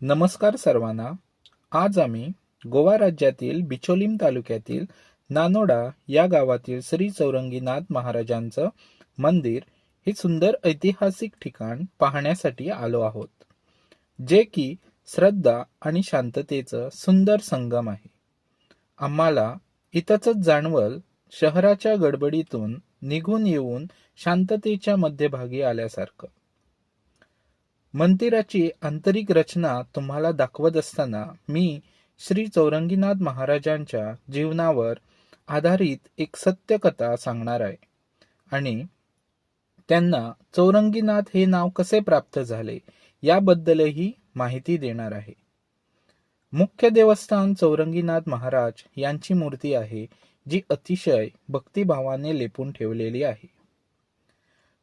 नमस्कार सर्वांना. आज आम्ही गोवा राज्यातील बिचोलीम तालुक्यातील नानोडा या गावातील श्री चौरंगीनाथ महाराजांचं मंदिर हे सुंदर ऐतिहासिक ठिकाण पाहण्यासाठी आलो आहोत जे की श्रद्धा आणि शांततेचं सुंदर संगम आहे. आम्हाला इथंच जाणवल शहराच्या गडबडीतून निघून येऊन शांततेच्या मध्यभागी आल्यासारखं. मंदिराची आंतरिक रचना तुम्हाला दाखवत असताना मी श्री चौरंगीनाथ महाराजांच्या जीवनावर आधारित एक सत्यकथा सांगणार आहे. आणि त्यांना चौरंगीनाथ हे नाव कसे प्राप्त झाले याबद्दलही माहिती देणार आहे. मुख्य देवस्थान चौरंगीनाथ महाराज यांची मूर्ती आहे जी अतिशय भक्तिभावाने लेपून ठेवलेली आहे.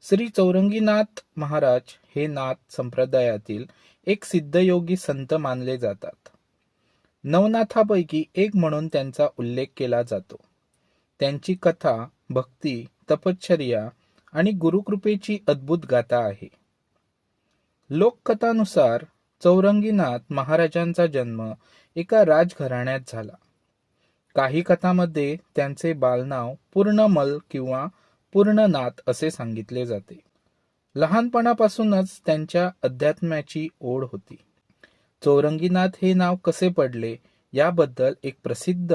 श्री चौरंगीनाथ महाराज हे नाथ संप्रदायातील एक सिद्धयोगी संत मानले जातात. नवनाथापैकी एक म्हणून त्यांचा उल्लेख केला जातो. त्यांची कथा भक्ती तपश्चर्या आणि गुरुकृपेची अद्भुत गाथा आहे. लोककथानुसार चौरंगीनाथ महाराजांचा जन्म एका राजघराण्यात झाला. काही कथामध्ये त्यांचे बालनाव पूर्णमल किंवा पूर्णनाथ असे सांगितले जाते. लहानपणापासूनच त्यांच्या अध्यात्माची ओढ होती. चौरंगीनाथ हे नाव कसे पडले याबद्दल एक प्रसिद्ध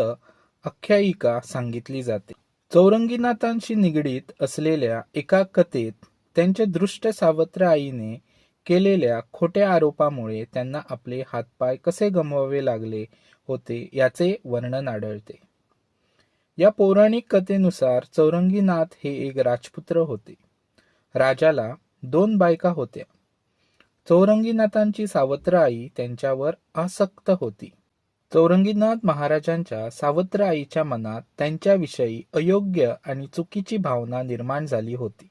आख्यायिका सांगितली जाते. चौरंगीनाथांशी निगडीत असलेल्या एका कथेत त्यांच्या दृष्ट सावत्र आईने केलेल्या खोट्या आरोपामुळे त्यांना आपले हातपाय कसे गमवावे लागले होते याचे वर्णन आढळते. या पौराणिक कथेनुसार चौरंगीनाथ हे एक राजपुत्र होते. राजाला दोन बायका होत्या. चौरंगीनाथांची सावत्र आई त्यांच्यावर आसक्त होती. चौरंगीनाथ महाराजांच्या सावत्र आईच्या मनात त्यांच्याविषयी अयोग्य आणि चुकीची भावना निर्माण झाली होती.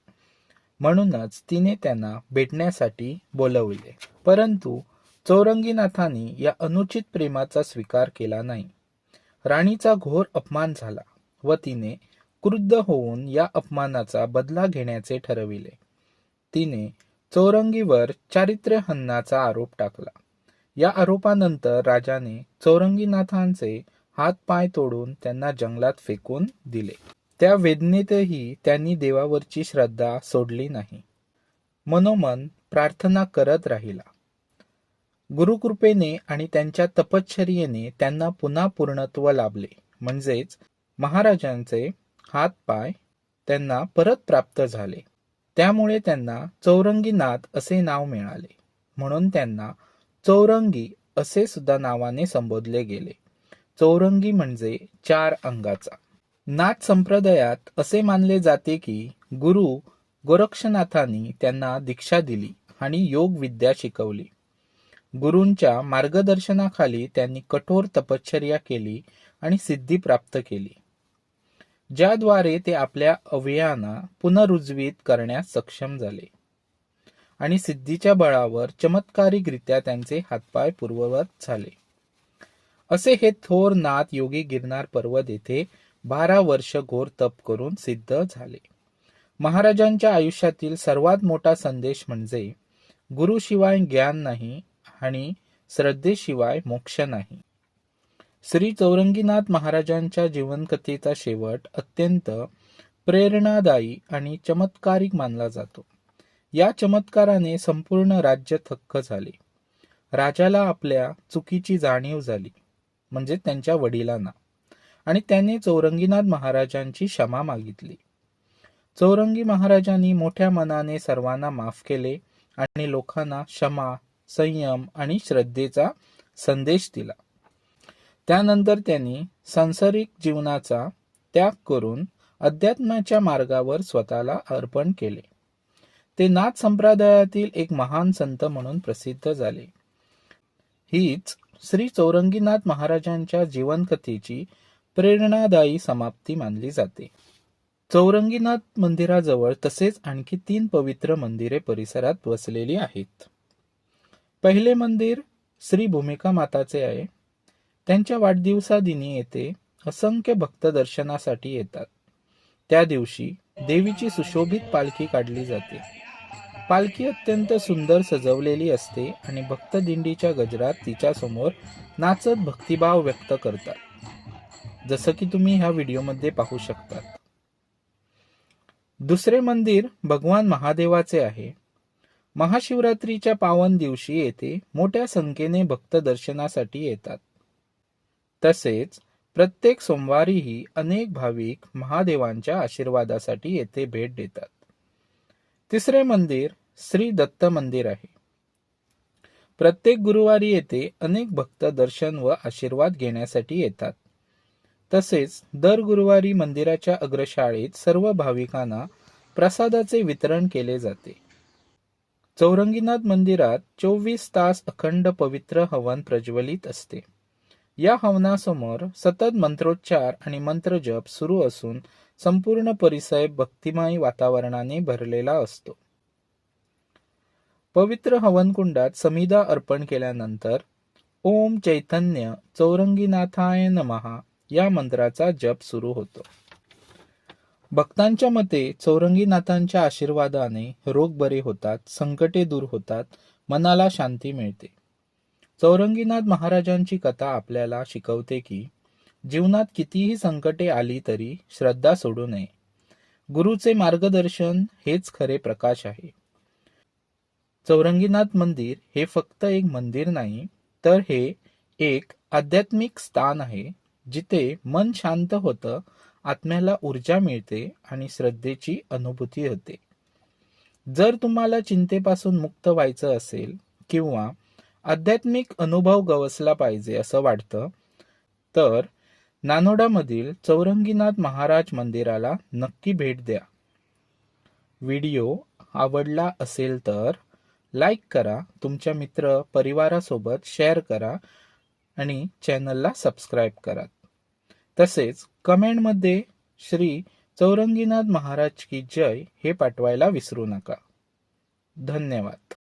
म्हणूनच तिने त्यांना भेटण्यासाठी बोलवले. परंतु चौरंगीनाथांनी या अनुचित प्रेमाचा स्वीकार केला नाही. राणीचा घोर अपमान झाला. व तिने क्रुद्ध होऊन या अपमानाचा बदला घेण्याचे ठरविले. तिने चौरंगीवर चारित्र्य हननाचा आरोप टाकला. या आरोपानंतर राजाने चौरंगीनाथांचे हात पाय तोडून त्यांना जंगलात फेकून दिले. त्या वेदनेतही त्यांनी देवावरची श्रद्धा सोडली नाही. मनोमन प्रार्थना करत राहिला. गुरुकृपेने आणि त्यांच्या तपश्चर्येने त्यांना पुन्हा पूर्णत्व लाभले. म्हणजेच महाराजांचे हात पाय त्यांना परत प्राप्त झाले. त्यामुळे त्यांना चौरंगीनाथ असे नाव मिळाले. म्हणून त्यांना चौरंगी असे सुद्धा नावाने संबोधले गेले. चौरंगी म्हणजे चार अंगाचा. नाथ संप्रदायात असे मानले जाते की गुरु गोरक्षनाथांनी त्यांना दीक्षा दिली आणि योग विद्या शिकवली. गुरूंच्या मार्गदर्शनाखाली त्यांनी कठोर तपश्चर्या केली आणि सिद्धी प्राप्त केली. ज्याद्वारे ते आपल्या अवयांना पुनरुज्जीवित करण्यास सक्षम झाले. आणि सिद्धीच्या बळावर चमत्कारिकरित्या त्यांचे हातपाय पूर्ववत झाले. असे हे थोर नाथ योगी गिरनार पर्वत येथे बारा वर्ष घोर तप करून सिद्ध झाले. महाराजांच्या आयुष्यातील सर्वात मोठा संदेश म्हणजे गुरुशिवाय ज्ञान नाही आणि श्रद्धेशिवाय मोक्ष नाही. श्री चौरंगीनाथ महाराजांच्या जीवनकथेचा शेवट अत्यंत प्रेरणादायी आणि चमत्कारिक मानला जातो. या चमत्काराने संपूर्ण राज्य थक्क झाले. राजाला आपल्या चुकीची जाणीव झाली म्हणजे त्यांच्या वडिलांना. आणि त्याने चौरंगीनाथ महाराजांची क्षमा मागितली. चौरंगी महाराजांनी मोठ्या मनाने सर्वांना माफ केले आणि लोकांना क्षमा संयम आणि श्रद्धेचा संदेश दिला. त्यानंतर त्यांनी सांसारिक जीवनाचा त्याग करून अध्यात्माच्या मार्गावर स्वतःला अर्पण केले. ते नाथ संप्रदायातील एक महान संत म्हणून प्रसिद्ध झाले. हीच श्री चौरंगीनाथ महाराजांच्या जीवनकथेची प्रेरणादायी समाप्ती मानली जाते. चौरंगीनाथ मंदिराजवळ तसेच आणखी तीन पवित्र मंदिरे परिसरात वसलेली आहेत. पहिले मंदिर श्री भूमिका माताचे आहे. त्यांच्या वाढदिवसादिनी येथे असंख्य भक्त दर्शनासाठी येतात. त्या दिवशी देवीची सुशोभित पालखी काढली जाते. पालखी अत्यंत सुंदर सजवलेली असते आणि भक्तदिंडीच्या गजरात तिच्या समोर नाचत भक्तिभाव व्यक्त करतात. जसं की तुम्ही ह्या व्हिडिओमध्ये पाहू शकतात. दुसरे मंदिर भगवान महादेवाचे आहे. महाशिवरात्रीच्या पावन दिवशी येथे मोठ्या संख्येने भक्त दर्शनासाठी येतात. तसेच प्रत्येक सोमवारीही अनेक भाविक महादेवांच्या आशीर्वादासाठी येथे भेट देतात. तिसरे मंदिर श्री दत्त मंदिर आहे. प्रत्येक गुरुवारी येथे अनेक भक्त दर्शन व आशीर्वाद घेण्यासाठी येतात. तसेच दर गुरुवारी मंदिराच्या अग्रशाळेत सर्व भाविकांना प्रसादाचे वितरण केले जाते. चौरंगीनाथ मंदिरात चोवीस तास अखंड पवित्र हवन प्रज्वलित असते. या हवनासमोर सतत मंत्रोच्चार आणि मंत्रजप सुरू असून संपूर्ण परिसर भक्तिमय वातावरणाने भरलेला असतो. पवित्र हवनकुंडात समिधा अर्पण केल्यानंतर ओम चैतन्य चौरंगीनाथाय नमहा या मंत्राचा जप सुरू होतो. भक्तांच्या मते चौरंगीनाथांच्या आशीर्वादाने रोग बरे होतात संकटे दूर होतात मनाला शांती मिळते. चौरंगीनाथ महाराजांची कथा आपल्याला शिकवते की जीवनात कितीही संकटे आली तरी श्रद्धा सोडू नये. गुरुचे मार्गदर्शन हेच खरे प्रकाश आहे. चौरंगीनाथ मंदिर हे फक्त एक मंदिर नाही तर हे एक आध्यात्मिक स्थान आहे जिथे मन शांत होतं आत्म्याला ऊर्जा मिळते आणि श्रद्धेची अनुभूती होते. जर तुम्हाला चिंतेपासून मुक्त व्हायचं असेल किंवा आध्यात्मिक अनुभव गवसला पाहिजे असं वाटतं. तर नानोडामधील चौरंगीनाथ महाराज मंदिराला नक्की भेट द्या. व्हिडिओ आवडला असेल तर लाईक करा तुमच्या मित्र परिवारासोबत शेअर करा आणि चॅनलला सबस्क्राईब करा. तसेच कमेंटमध्ये श्री चौरंगीनाथ महाराज की जय हे पाठवायला विसरू नका. धन्यवाद.